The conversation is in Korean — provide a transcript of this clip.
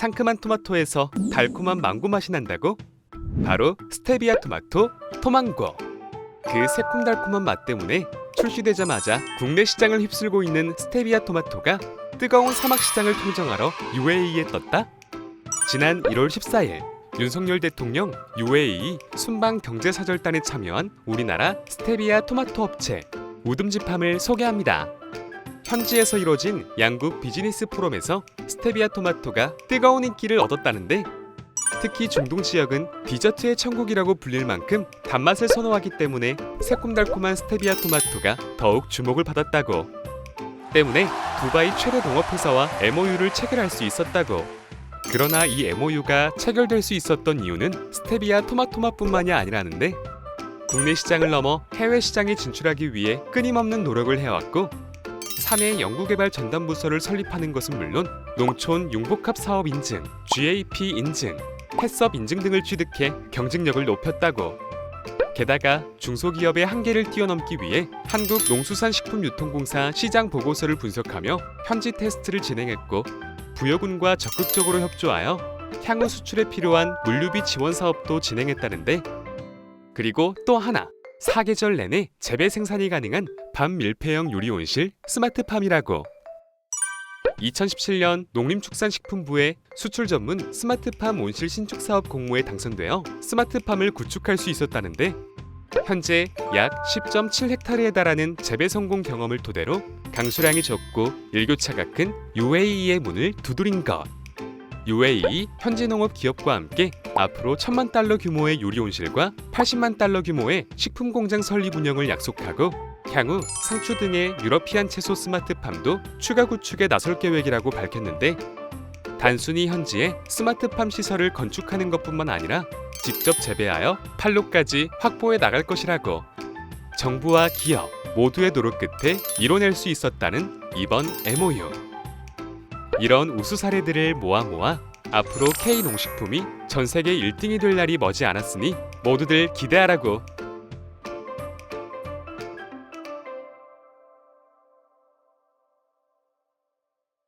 상큼한 토마토에서 달콤한 망고 맛이 난다고? 바로 스테비아 토마토 토망고. 그 새콤달콤한 맛 때문에 출시되자마자 국내 시장을 휩쓸고 있는 스테비아 토마토가 뜨거운 사막 시장을 통정하러 UAE에 떴다. 지난 1월 14일 윤석열 대통령 UAE 순방 경제사절단에 참여한 우리나라 스테비아 토마토 업체 우듬지팜을 소개합니다. 현지에서 이뤄진 양국 비즈니스 포럼에서 스테비아 토마토가 뜨거운 인기를 얻었다는데 특히 중동 지역은 디저트의 천국이라고 불릴 만큼 단맛을 선호하기 때문에 새콤달콤한 스테비아 토마토가 더욱 주목을 받았다고. 때문에 두바이 최대 농업회사와 MOU를 체결할 수 있었다고. 그러나 이 MOU가 체결될 수 있었던 이유는 스테비아 토마토맛뿐만이 아니라는데 국내 시장을 넘어 해외 시장에 진출하기 위해 끊임없는 노력을 해왔고 사내 연구개발 전담 부서를 설립하는 것은 물론 농촌 융복합 사업 인증, GAP 인증, 햇섭 인증 등을 취득해 경쟁력을 높였다고. 게다가 중소기업의 한계를 뛰어넘기 위해 한국농수산식품유통공사 시장 보고서를 분석하며 현지 테스트를 진행했고 부여군과 적극적으로 협조하여 향후 수출에 필요한 물류비 지원 사업도 진행했다는데 그리고 또 하나 사계절 내내 재배 생산이 가능한 반밀폐형 유리 온실 스마트팜이라고 2017년 농림축산식품부의 수출 전문 스마트팜 온실 신축 사업 공모에 당선되어 스마트팜을 구축할 수 있었다는데 현재 약 10.7헥타르에 달하는 재배 성공 경험을 토대로 강수량이 적고 일교차가 큰 UAE의 문을 두드린 것. UAE 현지 농업 기업과 함께 앞으로 천만 달러 규모의 유리 온실과 80만 달러 규모의 식품 공장 설립 운영을 약속하고 향후 상추 등의 유러피안 채소 스마트팜도 추가 구축에 나설 계획이라고 밝혔는데 단순히 현지에 스마트팜 시설을 건축하는 것뿐만 아니라 직접 재배하여 판로까지 확보해 나갈 것이라고 정부와 기업 모두의 노력 끝에 이뤄낼 수 있었다는 이번 MOU 이런 우수 사례들을 모아 모아 앞으로 K 농식품이 전 세계 1등이 될 날이 머지 않았으니 모두들 기대하라고